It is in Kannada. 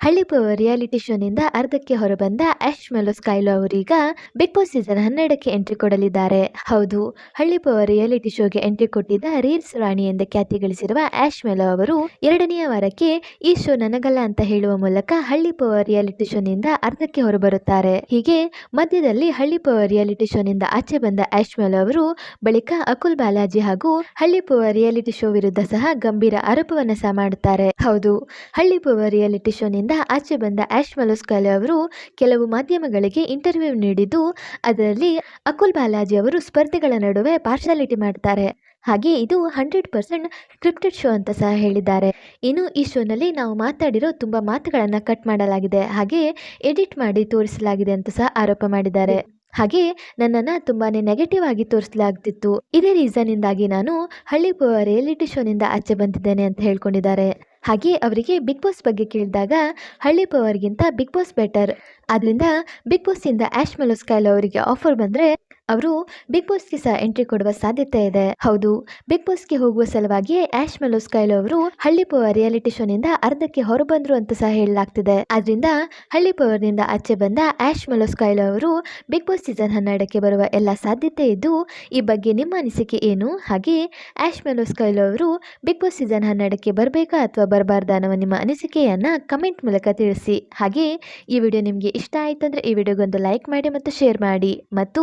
ಹಳ್ಳಿ ರಿಯಾಲಿಟಿ ಶೋನಿಂದ ಅರ್ಧಕ್ಕೆ ಹೊರಬಂದ ಆಶ್ ಮೆಲೋ ಸ್ಕೈಲೋ ಅವರೀಗ ಬಿಗ್ ಬಾಸ್ ಸೀಸನ್ ಹನ್ನೆರಡಕ್ಕೆ ಎಂಟ್ರಿ ಕೊಡಲಿದ್ದಾರೆ. ಹೌದು ಹಳ್ಳಿ ರಿಯಾಲಿಟಿ ಶೋಗೆ ಎಂಟ್ರಿ ಕೊಟ್ಟಿದ್ದ ರೀಲ್ಸ್ ರಾಣಿ ಎಂದೇ ಖ್ಯಾತಿ ಗಳಿಸಿರುವ ಆಶ್ ಮೆಲೋ ಅವರು ಎರಡನೆಯ ವಾರಕ್ಕೆ ಈ ಶೋ ನನಗಲ್ಲ ಅಂತ ಹೇಳುವ ಮೂಲಕ ಹಳ್ಳಿ ರಿಯಾಲಿಟಿ ಶೋನಿಂದ ಅರ್ಧಕ್ಕೆ ಹೊರಬರುತ್ತಾರೆ. ಹೀಗೆ ಮಧ್ಯದಲ್ಲಿ ಹಳ್ಳಿ ರಿಯಾಲಿಟಿ ಶೋನಿಂದ ಆಚೆ ಬಂದ ಆಶ್ ಮೆಲೋ ಅವರು ಬಳಿಕ ಅಕುಲ್ ಬಾಲಾಜಿ ಹಾಗೂ ಹಳ್ಳಿ ರಿಯಾಲಿಟಿ ಶೋ ವಿರುದ್ಧ ಸಹ ಗಂಭೀರ ಆರೋಪವನ್ನ ಸಹ ಮಾಡುತ್ತಾರೆ. ಹೌದು ಹಳ್ಳಿ ರಿಯಾಲಿಟಿ ಶೋನಿಂದ ಆಚೆ ಬಂದ ಆಶ್ ಮಲೋಸ್ಕಾಲೆ ಅವರು ಕೆಲವು ಮಾಧ್ಯಮಗಳಿಗೆ ಇಂಟರ್ವ್ಯೂ ನೀಡಿದ್ದು, ಅದರಲ್ಲಿ ಅಕುಲ್ ಬಾಲಾಜಿ ಅವರು ಸ್ಪರ್ಧೆಗಳ ನಡುವೆ ಪಾರ್ಶಾಲಿಟಿ ಮಾಡ್ತಾರೆ. ಹಾಗೆ ಇದು ಹಂಡ್ರೆಡ್ ಪರ್ಸೆಂಟ್ ಸ್ಕ್ರಿಪ್ಟೆಡ್ ಶೋ ಅಂತ ಸಹ ಹೇಳಿದ್ದಾರೆ. ಇನ್ನು ಈ ಶೋನಲ್ಲಿ ನಾವು ಮಾತಾಡಿರೋ ತುಂಬ ಮಾತುಗಳನ್ನು ಕಟ್ ಮಾಡಲಾಗಿದೆ. ಹಾಗೆ ಎಡಿಟ್ ಮಾಡಿ ತೋರಿಸಲಾಗಿದೆ ಅಂತ ಸಹ ಆರೋಪ ಮಾಡಿದ್ದಾರೆ. ಹಾಗೆ ನನ್ನನ್ನು ತುಂಬಾ ನೆಗೆಟಿವ್ ಆಗಿ ತೋರಿಸಲಾಗ್ತಿತ್ತು. ಇದೇ ರೀಸನ್ನಿಂದಾಗಿ ನಾನು ಹಳ್ಳಿ ರಿಯಾಲಿಟಿ ಶೋನಿಂದ ಆಚೆ ಬಂದಿದ್ದೇನೆ ಅಂತ ಹೇಳ್ಕೊಂಡಿದ್ದಾರೆ. ಹಾಗೆ ಅವರಿಗೆ ಬಿಗ್ ಬಾಸ್ ಬಗ್ಗೆ ಕೇಳಿದಾಗ ಹಳ್ಳಿ ಪವರ್ಗಿಂತ ಬಿಗ್ ಬಾಸ್ ಬೆಟರ್ ಆದ್ದರಿಂದ ಬಿಗ್ ಬಾಸಿಂದ ಆಶ್ ಮೆಲೋಸ್ಕೈಲ್ ಅವರಿಗೆ ಆಫರ್ ಬಂದರೆ ಅವರು ಬಿಗ್ ಬಾಸ್ಗೆ ಸಹ ಎಂಟ್ರಿ ಕೊಡುವ ಸಾಧ್ಯತೆ ಇದೆ. ಹೌದು ಬಿಗ್ ಬಾಸ್ಗೆ ಹೋಗುವ ಸಲುವಾಗಿ ಆಶ್ ಮೆಲೋಸ್ಕೈಲ್ ಅವರು ಹಳ್ಳಿ ಪವರ್ ರಿಯಾಲಿಟಿ ಶೋನಿಂದ ಅರ್ಧಕ್ಕೆ ಹೊರಬಂದ್ರು ಅಂತ ಸಹ ಹೇಳಲಾಗ್ತಿದೆ. ಆದ್ರಿಂದ ಹಳ್ಳಿ ಪವರ್ನಿಂದ ಆಚೆ ಬಂದ ಆಶ್ ಮೆಲೋಸ್ಕೈಲ್ ಅವರು ಬಿಗ್ ಬಾಸ್ ಸೀಸನ್ ಹನ್ನೆರಡಕ್ಕೆ ಬರುವ ಎಲ್ಲ ಸಾಧ್ಯತೆ ಇದ್ದು, ಈ ಬಗ್ಗೆ ನಿಮ್ಮ ಅನಿಸಿಕೆ ಏನು? ಹಾಗೆ ಆಶ್ ಮೆಲೋಸ್ಕೈಲ್ ಅವರು ಬಿಗ್ ಬಾಸ್ ಸೀಸನ್ ಹನ್ನೆರಡಕ್ಕೆ ಬರಬೇಕಾ ಅಥವಾ ಬರಬಾರ್ದ ಅನ್ನೋ ನಿಮ್ಮ ಅನಿಸಿಕೆಯನ್ನು ಕಮೆಂಟ್ ಮೂಲಕ ತಿಳಿಸಿ. ಹಾಗೆ ಈ ವಿಡಿಯೋ ನಿಮಗೆ ಇಷ್ಟ ಆಯಿತು ಅಂದರೆ ಈ ವಿಡಿಯೋಗೊಂದು ಲೈಕ್ ಮಾಡಿ ಮತ್ತು ಶೇರ್ ಮಾಡಿ. ಮತ್ತು